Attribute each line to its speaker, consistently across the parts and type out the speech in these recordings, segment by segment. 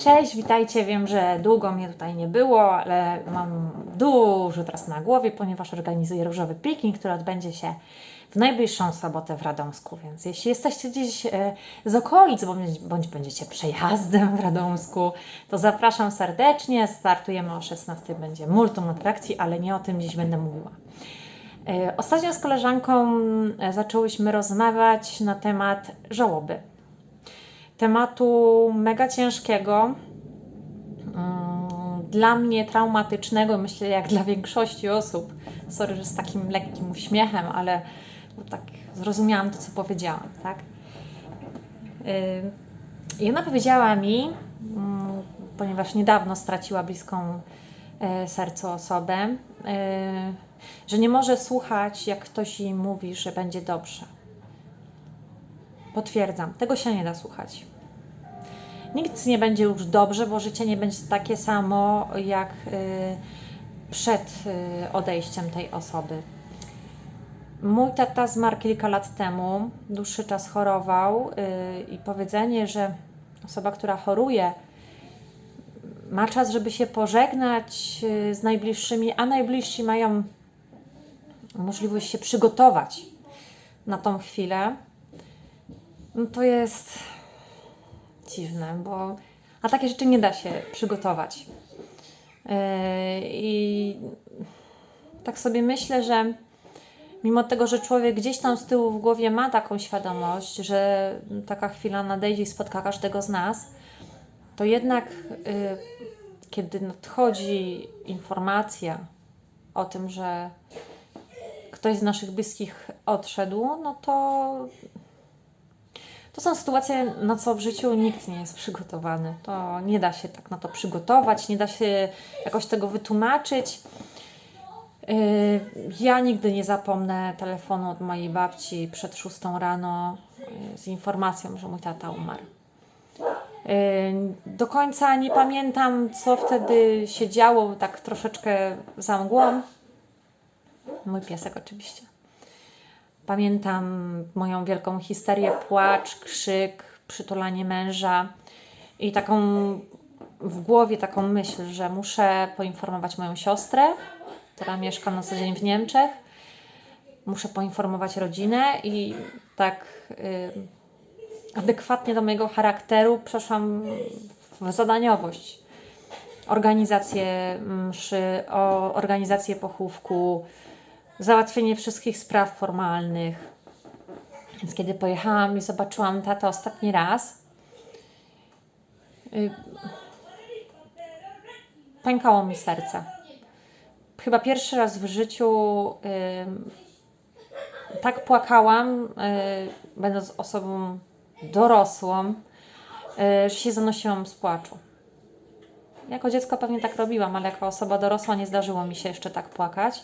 Speaker 1: Cześć, witajcie. Wiem, że długo mnie tutaj nie było, ale mam dużo teraz na głowie, ponieważ organizuję różowy piknik, który odbędzie się w najbliższą sobotę w Radomsku. Więc jeśli jesteście gdzieś e, z okolic, bądź, będziecie przejazdem w Radomsku, to zapraszam serdecznie. Startujemy o 16, będzie multum atrakcji, ale nie o tym dziś będę mówiła. E, Ostatnio z koleżanką e, zaczęłyśmy rozmawiać na temat żałoby tematu mega ciężkiego, mm, dla mnie traumatycznego, myślę jak dla większości osób. Sorry, że z takim lekkim uśmiechem, ale tak zrozumiałam to, co powiedziałam, tak? Yy, I ona powiedziała mi, mm, ponieważ niedawno straciła bliską e, sercu osobę, yy, że nie może słuchać, jak ktoś jej mówi, że będzie dobrze. Potwierdzam, tego się nie da słuchać. Nikt nie będzie już dobrze, bo życie nie będzie takie samo jak y, przed y, odejściem tej osoby. Mój tata zmarł kilka lat temu, dłuższy czas chorował y, i powiedzenie, że osoba, która choruje, ma czas, żeby się pożegnać z najbliższymi, a najbliżsi mają możliwość się przygotować na tą chwilę, no to jest dziwne, bo a takie rzeczy nie da się przygotować. Yy, I tak sobie myślę, że mimo tego, że człowiek gdzieś tam z tyłu w głowie ma taką świadomość, że taka chwila nadejdzie i spotka każdego z nas, to jednak yy, kiedy nadchodzi informacja o tym, że ktoś z naszych bliskich odszedł, no to to są sytuacje, na co w życiu nikt nie jest przygotowany. To nie da się tak na to przygotować, nie da się jakoś tego wytłumaczyć. Yy, ja nigdy nie zapomnę telefonu od mojej babci przed szóstą rano yy, z informacją, że mój tata umarł. Yy, do końca nie pamiętam, co wtedy się działo, tak troszeczkę za mgłą. Mój piesek oczywiście. Pamiętam moją wielką histerię, płacz, krzyk, przytulanie męża i taką w głowie taką myśl, że muszę poinformować moją siostrę, która mieszka na co dzień w Niemczech. Muszę poinformować rodzinę i tak y, adekwatnie do mojego charakteru przeszłam w zadaniowość. Organizację mszy, organizację pochówku, załatwienie wszystkich spraw formalnych. Więc kiedy pojechałam i zobaczyłam tatę ostatni raz, yy, pękało mi serce. Chyba pierwszy raz w życiu yy, tak płakałam, yy, będąc osobą dorosłą, że się zanosiłam z płaczu. Jako dziecko pewnie tak robiłam, ale jako osoba dorosła nie zdarzyło mi się jeszcze tak płakać.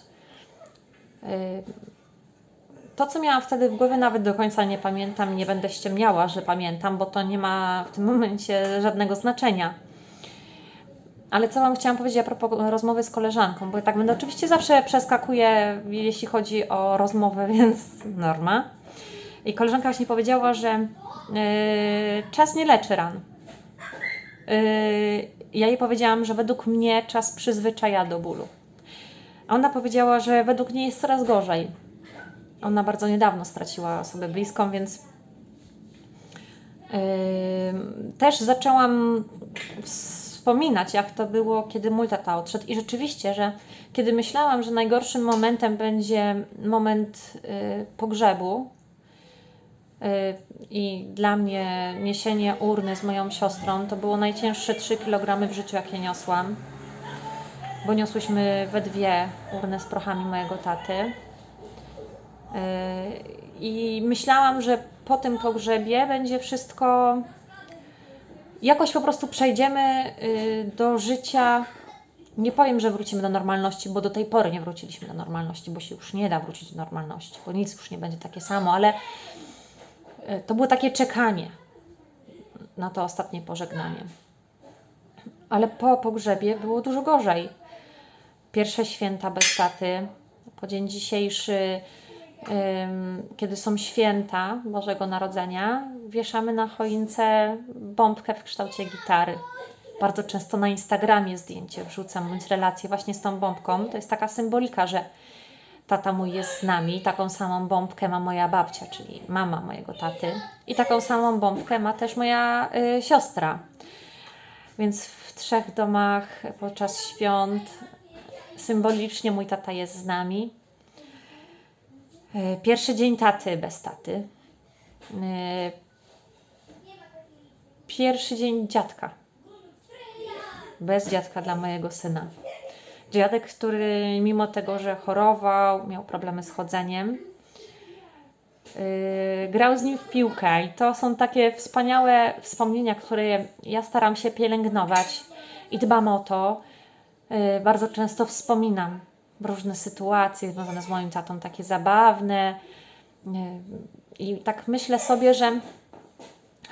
Speaker 1: To, co miałam wtedy w głowie, nawet do końca nie pamiętam, nie będę ściemniała, że pamiętam, bo to nie ma w tym momencie żadnego znaczenia. Ale co Wam chciałam powiedzieć a propos rozmowy z koleżanką, bo tak będę oczywiście zawsze przeskakuję, jeśli chodzi o rozmowę, więc norma. I koleżanka właśnie powiedziała, że yy, czas nie leczy ran. Yy, ja jej powiedziałam, że według mnie czas przyzwyczaja do bólu. Ona powiedziała, że według niej jest coraz gorzej. Ona bardzo niedawno straciła osobę bliską, więc yy, też zaczęłam wspominać, jak to było, kiedy mój tata odszedł. I rzeczywiście, że kiedy myślałam, że najgorszym momentem będzie moment yy, pogrzebu, yy, i dla mnie niesienie urny z moją siostrą to było najcięższe 3 kg w życiu, jakie niosłam bo niosłyśmy we dwie urnę z prochami mojego taty. Yy, I myślałam, że po tym pogrzebie będzie wszystko. Jakoś po prostu przejdziemy yy, do życia. Nie powiem, że wrócimy do normalności, bo do tej pory nie wróciliśmy do normalności, bo się już nie da wrócić do normalności, bo nic już nie będzie takie samo, ale yy, to było takie czekanie na to ostatnie pożegnanie. Ale po pogrzebie było dużo gorzej pierwsze święta bez taty, po dzień dzisiejszy, kiedy są święta Bożego Narodzenia, wieszamy na choince bombkę w kształcie gitary. Bardzo często na Instagramie zdjęcie wrzucam, bądź relację właśnie z tą bombką. To jest taka symbolika, że tata mój jest z nami. Taką samą bombkę ma moja babcia, czyli mama mojego taty. I taką samą bombkę ma też moja y, siostra. Więc w trzech domach podczas świąt symbolicznie mój tata jest z nami. Y, Pierwszy dzień taty bez taty. Y, Pierwszy dzień dziadka. Bez dziadka dla mojego syna. Dziadek, który mimo tego, że chorował, miał problemy z chodzeniem, yy, grał z nim w piłkę. I to są takie wspaniałe wspomnienia, które ja staram się pielęgnować i dbam o to. Yy, bardzo często wspominam różne sytuacje związane z moim tatą, takie zabawne. Yy, I tak myślę sobie, że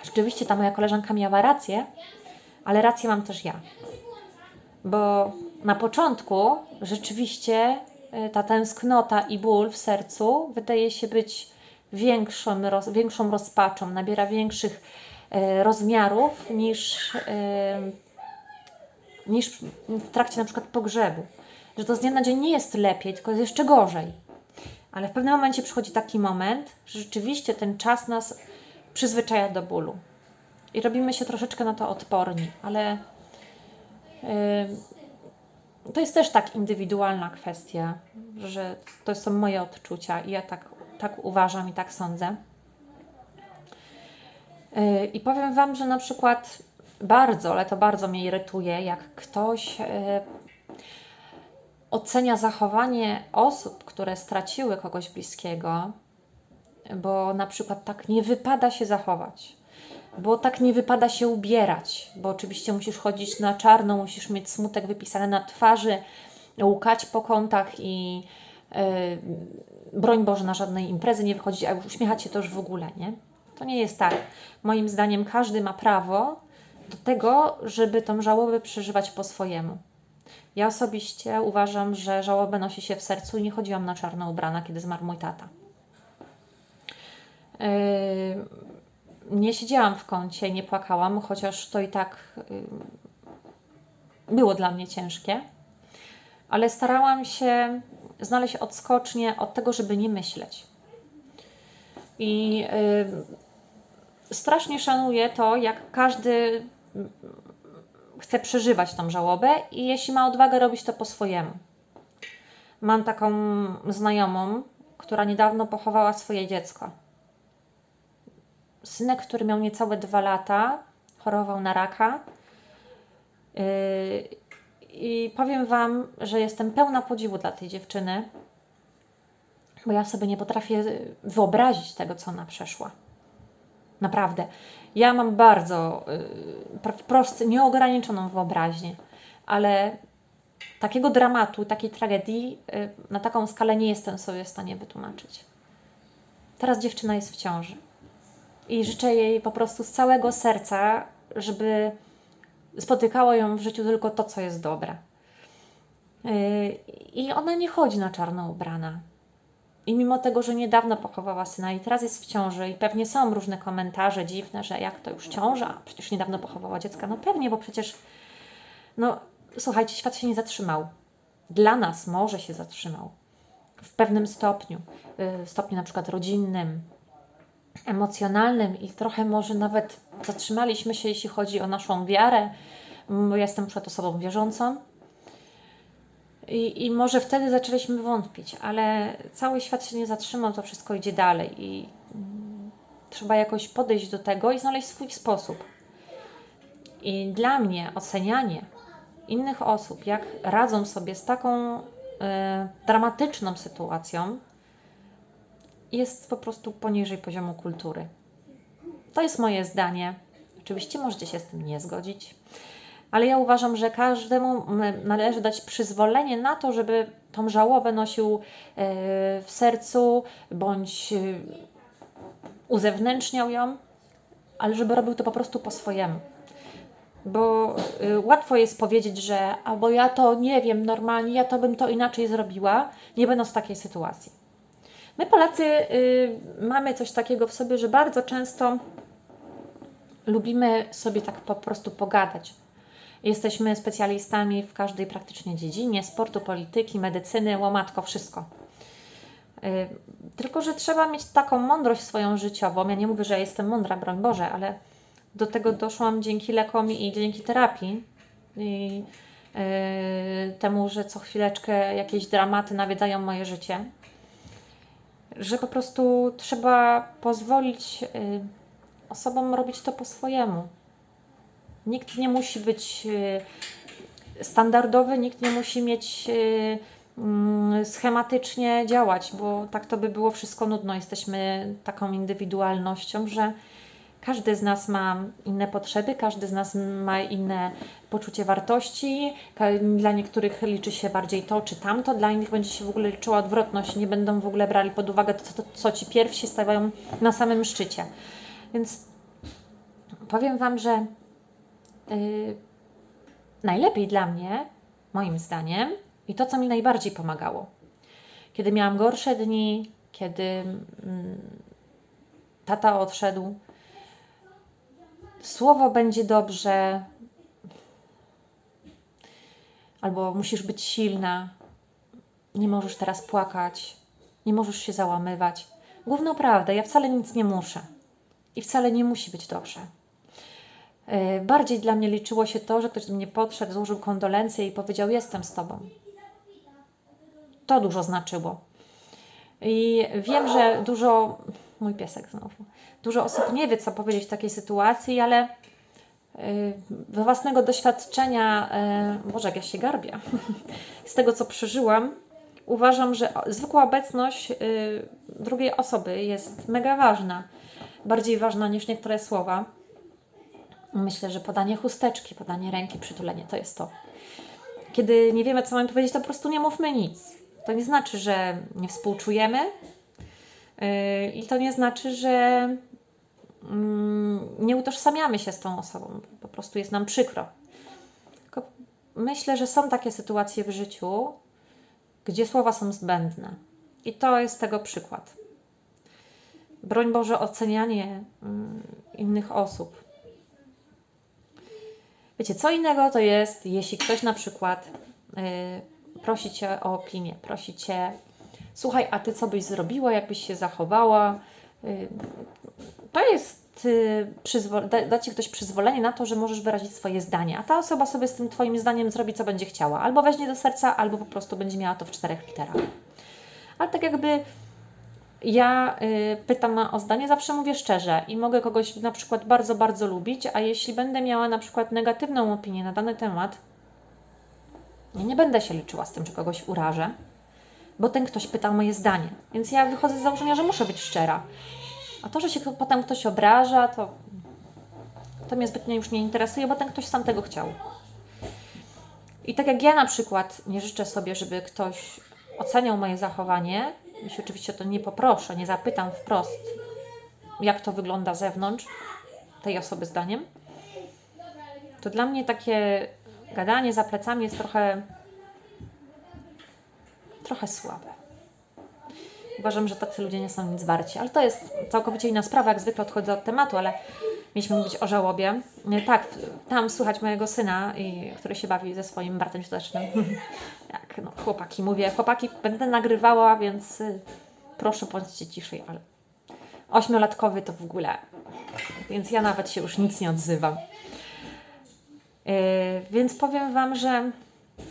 Speaker 1: rzeczywiście ta moja koleżanka miała rację, ale rację mam też ja. Bo na początku rzeczywiście y, ta tęsknota i ból w sercu wydaje się być większą, większą rozpaczą, nabiera większych rozmiarów niż, niż w trakcie na przykład pogrzebu. Że to z dnia na dzień nie jest lepiej, tylko jest jeszcze gorzej. Ale w pewnym momencie przychodzi taki moment, że rzeczywiście ten czas nas przyzwyczaja do bólu. I robimy się troszeczkę na to odporni, ale yy, to jest też tak indywidualna kwestia, że to są moje odczucia i ja tak, tak uważam i tak sądzę. Yy, I powiem Wam, że na przykład bardzo, ale to bardzo mnie irytuje, jak ktoś yy, ocenia zachowanie osób, które straciły kogoś bliskiego, bo na przykład tak nie wypada się zachować, bo tak nie wypada się ubierać, bo oczywiście musisz chodzić na czarno, musisz mieć smutek wypisany na twarzy, łukać po kątach i yy, broń Boże na żadnej imprezy nie wychodzić, a już uśmiechać się to już w ogóle, nie? To nie jest tak. Moim zdaniem każdy ma prawo do tego, żeby tą żałobę przeżywać po swojemu. Ja osobiście uważam, że żałobę nosi się w sercu i nie chodziłam na czarno ubrana, kiedy zmarł mój tata. Yy, nie siedziałam w kącie, nie płakałam, chociaż to i tak yy, było dla mnie ciężkie, ale starałam się znaleźć odskocznie od tego, żeby nie myśleć. I yy, strasznie szanuję to, jak każdy chce przeżywać tą żałobę i jeśli ma odwagę robić to po swojemu. Mam taką znajomą, która niedawno pochowała swoje dziecko synek, który miał niecałe dwa lata, chorował na raka. Yy, I powiem Wam, że jestem pełna podziwu dla tej dziewczyny, bo ja sobie nie potrafię wyobrazić tego, co ona przeszła. Naprawdę. Ja mam bardzo yy, wprost nieograniczoną wyobraźnię, ale takiego dramatu, takiej tragedii yy, na taką skalę nie jestem sobie w stanie wytłumaczyć. Teraz dziewczyna jest w ciąży. I życzę jej po prostu z całego serca, żeby spotykało ją w życiu tylko to, co jest dobre. Yy, I ona nie chodzi na czarno ubrana. I mimo tego, że niedawno pochowała syna i teraz jest w ciąży, i pewnie są różne komentarze dziwne, że jak to już ciąża, przecież niedawno pochowała dziecka. No pewnie, bo przecież, no słuchajcie, świat się nie zatrzymał. Dla nas może się zatrzymał. W pewnym stopniu, w stopniu na przykład rodzinnym, emocjonalnym i trochę może nawet zatrzymaliśmy się, jeśli chodzi o naszą wiarę. Ja jestem przed osobą wierzącą. I, I może wtedy zaczęliśmy wątpić, ale cały świat się nie zatrzymał, to wszystko idzie dalej i mm, trzeba jakoś podejść do tego i znaleźć swój sposób. I dla mnie ocenianie innych osób, jak radzą sobie z taką y, dramatyczną sytuacją, jest po prostu poniżej poziomu kultury. To jest moje zdanie. Oczywiście możecie się z tym nie zgodzić, ale ja uważam, że każdemu należy dać przyzwolenie na to, żeby tą żałobę nosił w sercu bądź e, uzewnętrzniał ją, ale żeby robił to po prostu po swojemu. Bo e, łatwo jest powiedzieć, że albo ja to nie wiem normalnie, ja to bym to inaczej zrobiła, nie będąc w takiej sytuacji. My Polacy y, mamy coś takiego w sobie, że bardzo często lubimy sobie tak po prostu pogadać. Jesteśmy specjalistami w każdej praktycznie dziedzinie sportu, polityki, medycyny, łomatko, wszystko. Y, Tylko, że trzeba mieć taką mądrość swoją życiową. Ja nie mówię, że ja jestem mądra, broń Boże, ale do tego doszłam dzięki lekom i dzięki terapii. I yy, temu, że co chwileczkę jakieś dramaty nawiedzają moje życie. Że po prostu trzeba pozwolić yy, osobom robić to po swojemu. Nikt nie musi być yy, standardowy, nikt nie musi mieć yy, mm, schematycznie działać, bo tak to by było wszystko nudno. Jesteśmy taką indywidualnością, że każdy z nas ma inne potrzeby, każdy z nas ma inne poczucie wartości. Dla niektórych liczy się bardziej to czy tamto, dla innych będzie się w ogóle liczyła odwrotność. Nie będą w ogóle brali pod uwagę to, to co ci pierwsi stawiają na samym szczycie. Więc powiem Wam, że yy, najlepiej dla mnie, moim zdaniem, i to, co mi najbardziej pomagało, kiedy miałam gorsze dni, kiedy mm, tata odszedł, słowo będzie dobrze, albo musisz być silna, nie możesz teraz płakać, nie możesz się załamywać. Główną prawdę, ja wcale nic nie muszę i wcale nie musi być dobrze. Yy, Bardziej dla mnie liczyło się to, że ktoś do mnie podszedł, złożył kondolencje i powiedział: Jestem z tobą. To dużo znaczyło. I wiem, że dużo, mój piesek znowu, dużo osób nie wie, co powiedzieć w takiej sytuacji, ale yy, ze własnego doświadczenia, yy, Boże, jak ja się garbię, z tego, co przeżyłam, uważam, że zwykła obecność drugiej osoby jest mega ważna. Bardziej ważna niż niektóre słowa. Myślę, że podanie chusteczki, podanie ręki, przytulenie to jest to. Kiedy nie wiemy, co mamy powiedzieć, to po prostu nie mówmy nic. To nie znaczy, że nie współczujemy yy, i to nie znaczy, że mm, nie utożsamiamy się z tą osobą. Po prostu jest nam przykro. Tylko myślę, że są takie sytuacje w życiu, gdzie słowa są zbędne. I to jest tego przykład. Broń Boże, ocenianie mm, innych osób. Wiecie, co innego to jest, jeśli ktoś na przykład yy, prosi cię o opinię, prosi cię, słuchaj, a ty co byś zrobiła, jakbyś się zachowała. Yy, to jest, yy, da, da ci ktoś przyzwolenie na to, że możesz wyrazić swoje zdanie, a ta osoba sobie z tym twoim zdaniem zrobi, co będzie chciała. Albo weźmie do serca, albo po prostu będzie miała to w czterech literach. Ale tak jakby ja y, pytam o zdanie, zawsze mówię szczerze i mogę kogoś na przykład bardzo, bardzo lubić, a jeśli będę miała na przykład negatywną opinię na dany temat, ja nie będę się liczyła z tym, że kogoś urażę, bo ten ktoś pytał moje zdanie. Więc ja wychodzę z założenia, że muszę być szczera. A to, że się potem ktoś obraża, to, to mnie zbytnio już nie interesuje, bo ten ktoś sam tego chciał. I tak jak ja na przykład nie życzę sobie, żeby ktoś oceniał moje zachowanie, jeśli oczywiście to nie poproszę, nie zapytam wprost, jak to wygląda z zewnątrz tej osoby zdaniem, to dla mnie takie gadanie za plecami jest trochę trochę słabe. Uważam, że tacy ludzie nie są nic warci, ale to jest całkowicie inna sprawa, jak zwykle odchodzę od tematu, ale mieliśmy mówić o żałobie. Nie, Tak, tam słychać mojego syna, który się bawi ze swoim bratem siódecznym. Jak no, chłopaki mówię, chłopaki będę nagrywała, więc y, proszę bądźcie ciszej, ale ośmiolatkowy to w ogóle, więc ja nawet się już nic nie odzywam. Yy, więc powiem Wam, że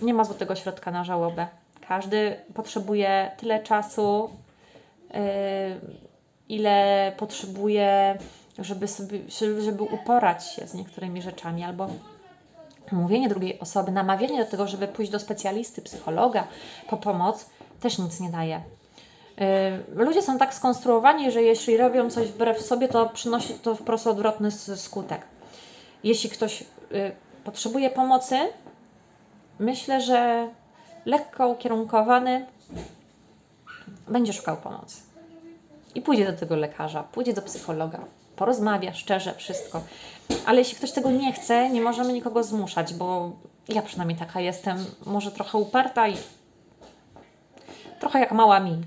Speaker 1: nie ma złotego środka na żałobę. Każdy potrzebuje tyle czasu, yy, ile potrzebuje, żeby, sobie, żeby uporać się z niektórymi rzeczami, albo mówienie drugiej osoby, namawianie do tego, żeby pójść do specjalisty, psychologa po pomoc, też nic nie daje. Yy, Ludzie są tak skonstruowani, że jeśli robią coś wbrew sobie, to przynosi to wprost odwrotny skutek. Jeśli ktoś yy, potrzebuje pomocy, myślę, że lekko ukierunkowany będzie szukał pomocy. I pójdzie do tego lekarza, pójdzie do psychologa, porozmawia szczerze wszystko. Ale jeśli ktoś tego nie chce, nie możemy nikogo zmuszać, bo ja przynajmniej taka jestem, może trochę uparta i trochę jak mała mi.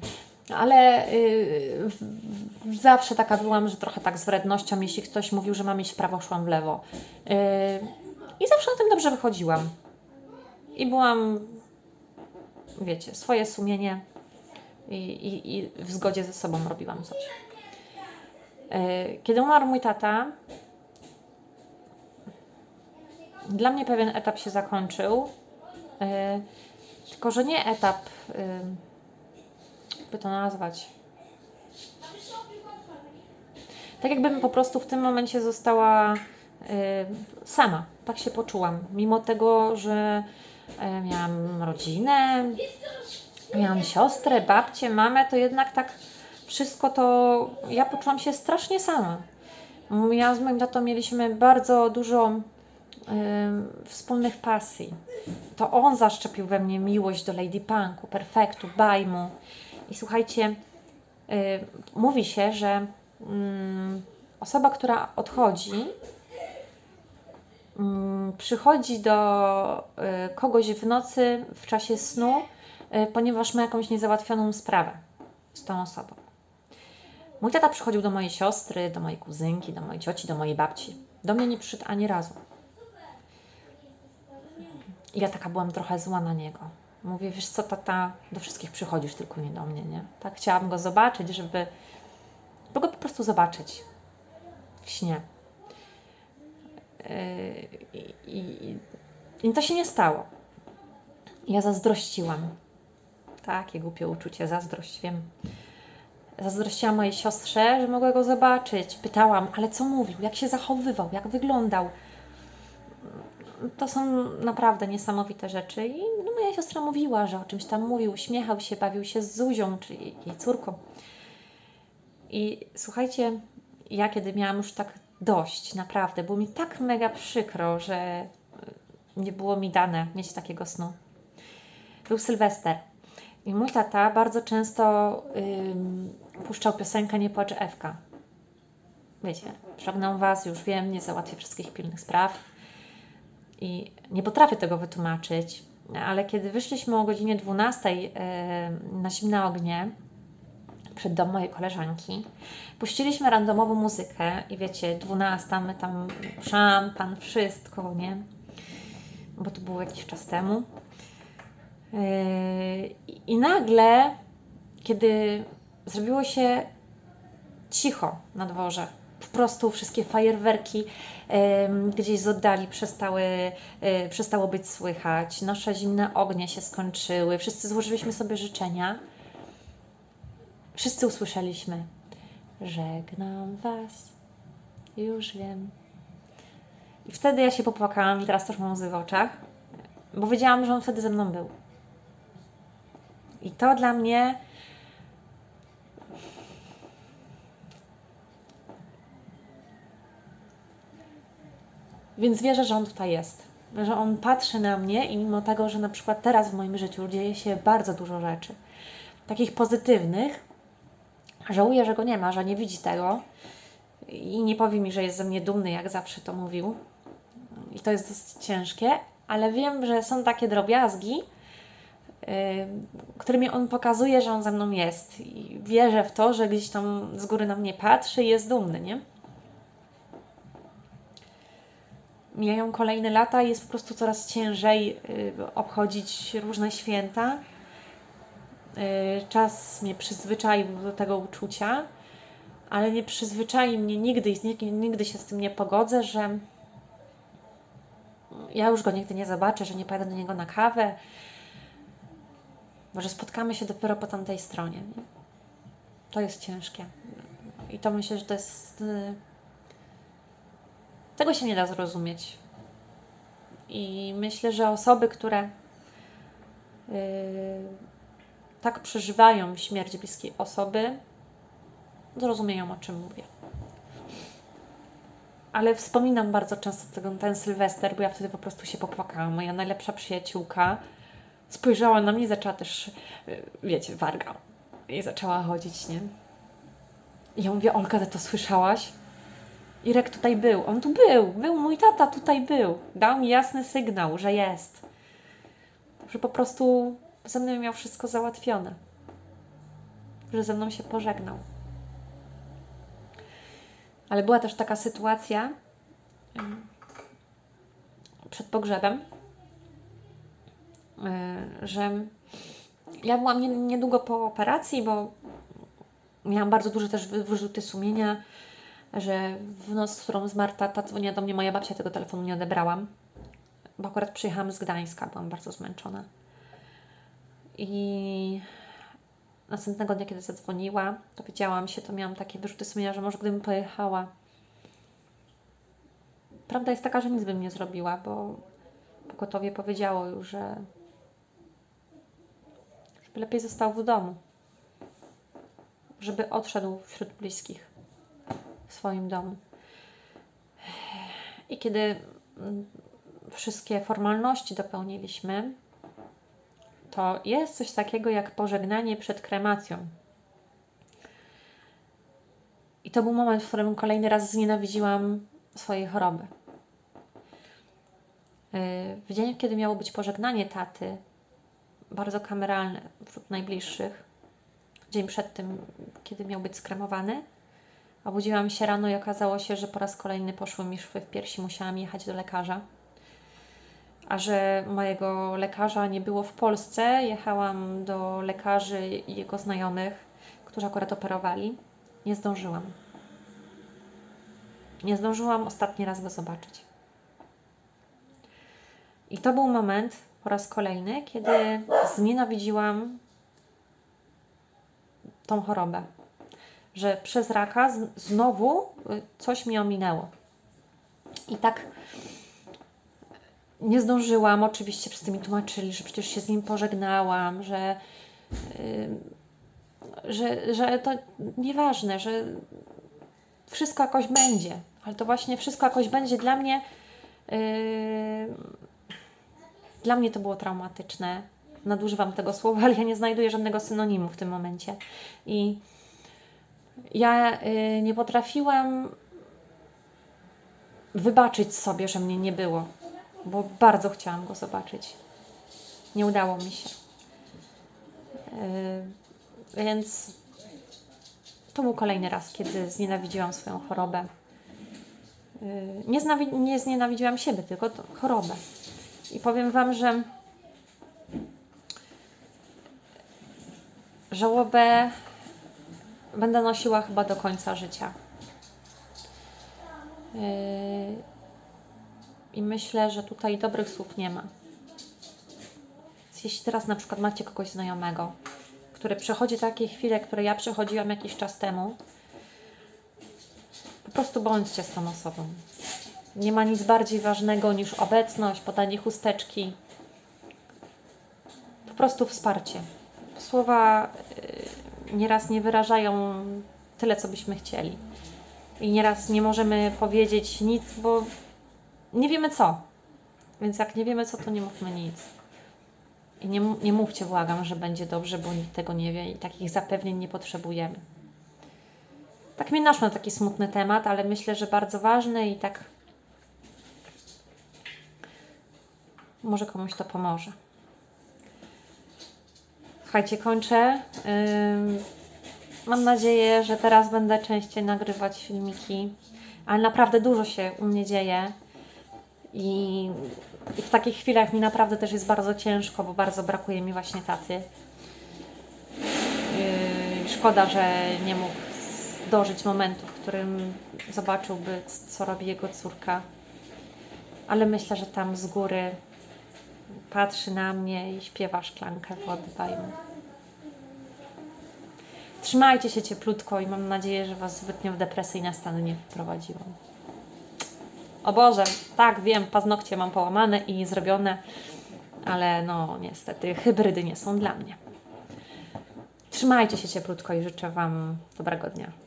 Speaker 1: Ale yy, zawsze taka byłam, że trochę tak z wrednością, jeśli ktoś mówił, że mam iść w prawo, szłam w lewo. Yy, I zawsze na tym dobrze wychodziłam. I byłam, wiecie, swoje sumienie i, i, i w zgodzie ze sobą robiłam coś. E, Kiedy umarł mój tata, dla mnie pewien etap się zakończył. e, Tylko, że nie etap, e, by to nazwać. Tak jakbym po prostu w tym momencie została sama. Tak się poczułam. Mimo tego, że miałam rodzinę, miałam siostrę, babcię, mamę, to jednak tak wszystko to ja poczułam się strasznie sama. Ja z moim tatą mieliśmy bardzo dużo ym, wspólnych pasji. To on zaszczepił we mnie miłość do Lady Punku, perfektu, bajmu. I słuchajcie, y, mówi się, że mm, osoba, która odchodzi, mm, przychodzi do y, kogoś w nocy w czasie snu, y, ponieważ ma jakąś niezałatwioną sprawę z tą osobą. Mój tata przychodził do mojej siostry, do mojej kuzynki, do mojej cioci, do mojej babci. Do mnie nie przyszedł ani razu. I ja taka byłam trochę zła na niego. Mówię, wiesz co, tata, do wszystkich przychodzisz, tylko nie do mnie, nie? Tak chciałam go zobaczyć, żeby, żeby go po prostu zobaczyć w śnie. Yy, I, i, I to się nie stało. Ja zazdrościłam. Takie głupie uczucie, zazdrość, wiem. Zazdrościłam mojej siostrze, że mogła go zobaczyć. Pytałam, ale co mówił, jak się zachowywał, jak wyglądał. To są naprawdę niesamowite rzeczy. I no, moja siostra mówiła, że o czymś tam mówił, uśmiechał się, bawił się z Zuzią, czyli jej córką. I słuchajcie, ja kiedy miałam już tak dość, naprawdę, było mi tak mega przykro, że nie było mi dane mieć takiego snu. Był Sylwester. I mój tata bardzo często ym, puszczał piosenkę Nie płacz Ewka. Wiecie, żegnam Was, już wiem, nie załatwię wszystkich pilnych spraw. I nie potrafię tego wytłumaczyć, ale kiedy wyszliśmy o godzinie 12 yy, na zimne ognie, przed dom mojej koleżanki, puściliśmy randomową muzykę i wiecie, 12, my tam szampan, wszystko, nie? Bo to było jakiś czas temu. Yy, I nagle, kiedy zrobiło się cicho na dworze, po prostu wszystkie fajerwerki yy, gdzieś z oddali przestały, yy, przestało być słychać, nasze zimne ognie się skończyły, wszyscy złożyliśmy sobie życzenia. Wszyscy usłyszeliśmy: Żegnam Was, już wiem. I wtedy ja się popłakałam i teraz też mam łzy w oczach, bo wiedziałam, że on wtedy ze mną był. I to dla mnie Więc wierzę, że on tutaj jest. Że on patrzy na mnie i mimo tego, że na przykład teraz w moim życiu dzieje się bardzo dużo rzeczy, takich pozytywnych, żałuję, że go nie ma, że nie widzi tego i nie powie mi, że jest ze mnie dumny, jak zawsze to mówił. I to jest dosyć ciężkie, ale wiem, że są takie drobiazgi, yy, którymi on pokazuje, że on ze mną jest. I wierzę w to, że gdzieś tam z góry na mnie patrzy i jest dumny, nie? Mijają kolejne lata i jest po prostu coraz ciężej yy, obchodzić różne święta. Yy, czas mnie przyzwyczaił do tego uczucia, ale nie przyzwyczai mnie nigdy i nigdy, się z tym nie pogodzę, że ja już go nigdy nie zobaczę, że nie pojadę do niego na kawę, może spotkamy się dopiero po tamtej stronie. Nie? To jest ciężkie. I to myślę, że to jest. Tego się nie da zrozumieć. I myślę, że osoby, które y, tak przeżywają śmierć bliskiej osoby, zrozumieją, o czym mówię. Ale wspominam bardzo często ten, ten Sylwester, bo ja wtedy po prostu się popłakałam. Moja najlepsza przyjaciółka spojrzała na mnie i zaczęła też, y, wiecie, wargał. I zaczęła chodzić, nie? I ja mówię, Olka, ty to słyszałaś? Irek tutaj był. On tu był. Był mój tata, tutaj był. Dał mi jasny sygnał, że jest. Że po prostu ze mną miał wszystko załatwione. Że ze mną się pożegnał. Ale była też taka sytuacja, przed pogrzebem, y, że ja byłam nie, niedługo po operacji, bo miałam bardzo duże też wy- wyrzuty sumienia, że w noc, w którą zmarł tata, dzwoniła do mnie moja babcia, tego telefonu nie odebrałam, bo akurat przyjechałam z Gdańska, byłam bardzo zmęczona. I następnego dnia, kiedy zadzwoniła, dowiedziałam się, to miałam takie wyrzuty sumienia, że może gdybym pojechała. Prawda jest taka, że nic bym nie zrobiła, bo pogotowie powiedziało już, że żeby lepiej został w domu. Żeby odszedł wśród bliskich swoim domu. I kiedy mm, wszystkie formalności dopełniliśmy, to jest coś takiego jak pożegnanie przed kremacją. I to był moment, w którym kolejny raz znienawidziłam swojej choroby. Yy, W dzień, kiedy miało być pożegnanie taty, bardzo kameralne wśród najbliższych, dzień przed tym, kiedy miał być skremowany, obudziłam się rano i okazało się, że po raz kolejny poszły mi szwy w piersi, musiałam jechać do lekarza a że mojego lekarza nie było w Polsce, jechałam do lekarzy i jego znajomych, którzy akurat operowali. Nie zdążyłam. Nie zdążyłam ostatni raz go zobaczyć. I to był moment po raz kolejny, kiedy znienawidziłam tą chorobę. Że przez raka znowu y, coś mi ominęło. I tak nie zdążyłam. Oczywiście wszyscy mi tłumaczyli, że przecież się z nim pożegnałam, że, yy, że, że to nieważne, że wszystko jakoś będzie. Ale to właśnie wszystko jakoś będzie dla mnie. Yy, dla mnie to było traumatyczne. Nadużywam tego słowa, ale ja nie znajduję żadnego synonimu w tym momencie. I ja yy, nie potrafiłam wybaczyć sobie, że mnie nie było bo bardzo chciałam go zobaczyć. Nie udało mi się. Yy, więc to był kolejny raz, kiedy znienawidziłam swoją chorobę. Yy, nie, znawi- nie znienawidziłam siebie, tylko chorobę. I powiem Wam, że żałobę będę nosiła chyba do końca życia. Yy, i myślę, że tutaj dobrych słów nie ma. Więc jeśli teraz na przykład macie kogoś znajomego, który przechodzi takie chwile, które ja przechodziłam jakiś czas temu, po prostu bądźcie z tą osobą. Nie ma nic bardziej ważnego niż obecność, podanie chusteczki. Po prostu wsparcie. Słowa nieraz nie wyrażają tyle, co byśmy chcieli. I nieraz nie możemy powiedzieć nic, bo nie wiemy co. Więc jak nie wiemy co, to nie mówmy nic. I nie, nie mówcie, błagam, że będzie dobrze, bo nikt tego nie wie i takich zapewnień nie potrzebujemy. Tak mnie naszło na taki smutny temat, ale myślę, że bardzo ważny i tak może komuś to pomoże. Słuchajcie, kończę. Mam nadzieję, że teraz będę częściej nagrywać filmiki, ale naprawdę dużo się u mnie dzieje. I, w takich chwilach mi naprawdę też jest bardzo ciężko, bo bardzo brakuje mi właśnie taty. Yy, szkoda, że nie mógł dożyć momentu, w którym zobaczyłby, co robi jego córka. Ale myślę, że tam z góry patrzy na mnie i śpiewa szklankę wody daj mu. Trzymajcie się cieplutko i mam nadzieję, że Was zbytnio w depresyjne stany nie wprowadziłam. O Boże, tak, wiem, paznokcie mam połamane i zrobione, ale no niestety hybrydy nie są dla mnie. Trzymajcie się cieplutko i życzę Wam dobrego dnia.